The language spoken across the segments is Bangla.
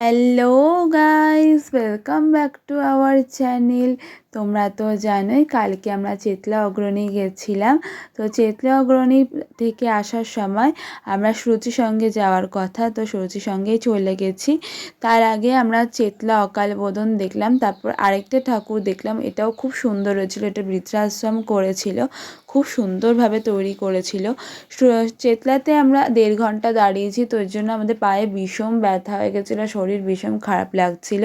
Hello guys welcome back to our channel তোমরা তো জানোই, কালকে আমরা চেতলা অগ্রণী গেছিলাম। তো চেতলা অগ্রণী থেকে আসার সময় আমরা সুরুচির সঙ্গে যাওয়ার কথা, তো সুরুচির সঙ্গেই চলে গেছি। তার আগে আমরা চেতলা অকাল বোধন দেখলাম, তারপর আরেকটা ঠাকুর দেখলাম, এটাও খুব সুন্দর হয়েছিল, এটা বৃদ্ধাশ্রম করেছিল। খুব সুন্দরভাবে তৈরি করেছিল। চেতলাতে আমরা দেড় ঘণ্টা দাঁড়িয়েছি, তো জন্য আমাদের পায়ে ভীষণ ব্যথা হয়ে গেছিল, শরীর ভীষণ খারাপ লাগছিল।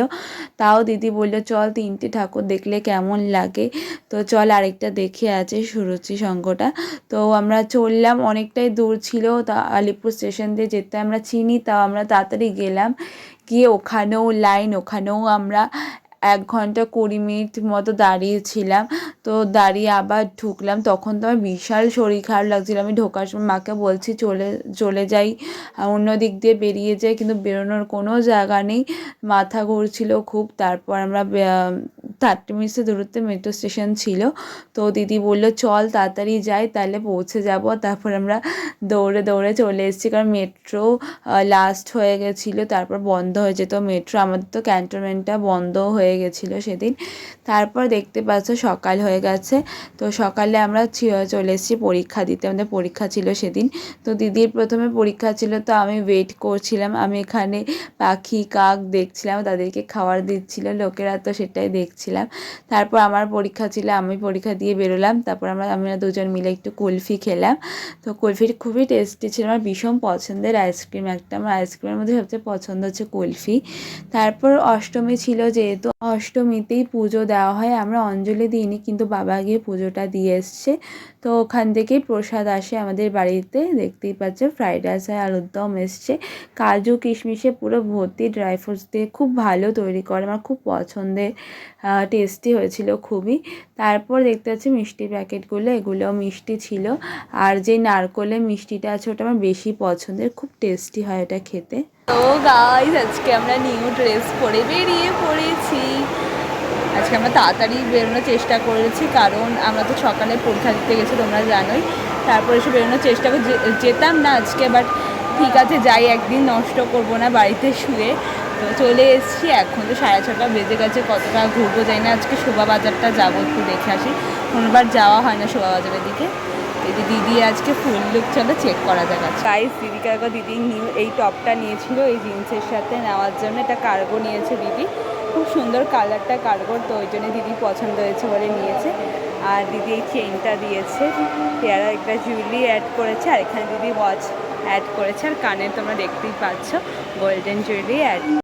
তাও দিদি বলল, চল তিনটে ঠাকুর দেখলে কেমন লাগে? তো চল আরেকটা দেখে আছে সুরুচি সংঘটা তো আমরা চললাম, অনেকটাই দূর ছিল, তা আলিপুর স্টেশন দিয়ে যেতে আমরা চিনি, তাও আমরা তাড়াতাড়ি গেলাম। গিয়ে ওখানেও লাইন, ওখানেও আমরা এক ঘণ্টা কুড়ি মিনিট মতো দাঁড়িয়েছিলাম। তো দাঁড়িয়ে আবার ঢুকলাম। তখন তো আমার বিশাল শরীর খারাপ লাগছিল। আমি ঢোকার সময় মাকে বলছি, চলে চলে যাই। অন্য দিক দিয়ে বেরিয়ে যাই। কিন্তু বেরোনোর কোনো জায়গা নেই। মাথা ঘুরছিল খুব। তারপর আমরা থার্টি মিনিটসের দূরত্বে মেট্রো স্টেশন ছিল। তো দিদি বলল, চল তাড়াতাড়ি যাই, তাহলে পৌঁছে যাব। তারপর আমরা দৌড়ে দৌড়ে চলে এসেছি, কারণ মেট্রো লাস্ট হয়ে গেছিল, তারপর বন্ধ হয়ে যেত। মেট্রো আমাদের তো ক্যান্টনমেন্টটা বন্ধ হয়ে গেছিল সেদিন। তারপর দেখতে পাচ্ছ সকাল হয়ে গেছে। তো সকালে আমরা চলে এসেছি পরীক্ষা দিতে, আমাদের পরীক্ষা ছিল সেদিন। তো দিদির প্রথমে পরীক্ষা ছিল, তো আমি ওয়েট করছিলাম। আমি এখানে পাখি, কাক দেখছিলাম, তাদেরকে খাবার দিচ্ছিল, লোকেরা তো সেটাই দেখছিলাম তারপর আমার পরীক্ষা ছিল, আমি পরীক্ষা দিয়ে বেরোলাম। তারপর আমরা আমরা দুজন মিলে একটু কুলফি খেলাম। তো কুলফির খুবই টেস্টি ছিল, আমার ভীষণ পছন্দের আইসক্রিম একটা আমার আইসক্রিমের মধ্যে সবচেয়ে পছন্দ হচ্ছে কুলফি। তারপর অষ্টমী ছিল যেহেতু, অষ্টমীতেই পুজো দেওয়া হয়। আমরা অঞ্জলি দিইনি, কিন্তু বাবা গিয়ে পুজোটা দিয়ে এসছে। তো ওখান থেকেই প্রসাদ আসে আমাদের বাড়িতে। দেখতেই পাচ্ছ, ফ্রাইড রাইস আর আলুর দম এসছে। কাজু, কিশমিশে পুরো ভর্তি ড্রাই ফ্রুটস দিয়ে খুব ভালো তৈরি করে। আমার খুব পছন্দের টেস্টি হয়েছিল খুবই। তারপর দেখতে পাচ্ছি মিষ্টি প্যাকেটগুলো এগুলো মিষ্টি ছিল। আর যে নারকলের মিষ্টিটা আছে, ওটা আমার বেশি পছন্দের। খুব টেস্টি হয় এটা খেতে। তো গাইজ আজকে আমরা নিউ ড্রেস পরে বেরিয়ে পড়েছি। আজকে আমরা তাড়াতাড়ি বেরোনোর চেষ্টা করেছি, কারণ আমরা তো সকালে পরীক্ষা দিতে গেছি, তোমরা জানোই। তারপর এসে বেরোনোর চেষ্টা যেতাম না আজকে বাট ঠিক আছে, যাই, একদিন নষ্ট করব না বাড়িতে শুয়ে। তো চলে এসেছি, এখন তো সাড়ে ছটা বেজে গেছে, কতটা ঘুরবো যাই না, আজকে শোভা বাজারটা যাব একটু দেখে আসি। কোনোবার যাওয়া হয় না শোভা বাজারের দিকে। এই যে দিদি আজকে ফুল লুক চলো চেক করা যাক গাইস দিদিকে একবার দিদি নিউ এই টপটা নিয়েছিল, এই জিন্সের সাথে নেওয়ার জন্য, এটা কার্গো নিয়েছে দিদি। খুব সুন্দর কালারটা কার্গোর তো ওই জন্য দিদি পছন্দ হয়েছে বলে নিয়েছে। আর দিদি এই চেনটা দিয়েছে। পেয়ারা একটা জুয়েলারি অ্যাড করেছে, আর এখানে দিদি ওয়াচ অ্যাড করেছে। আর কানে তোমরা দেখতেই পাচ্ছ গোল্ডেন জুয়েলারি অ্যাড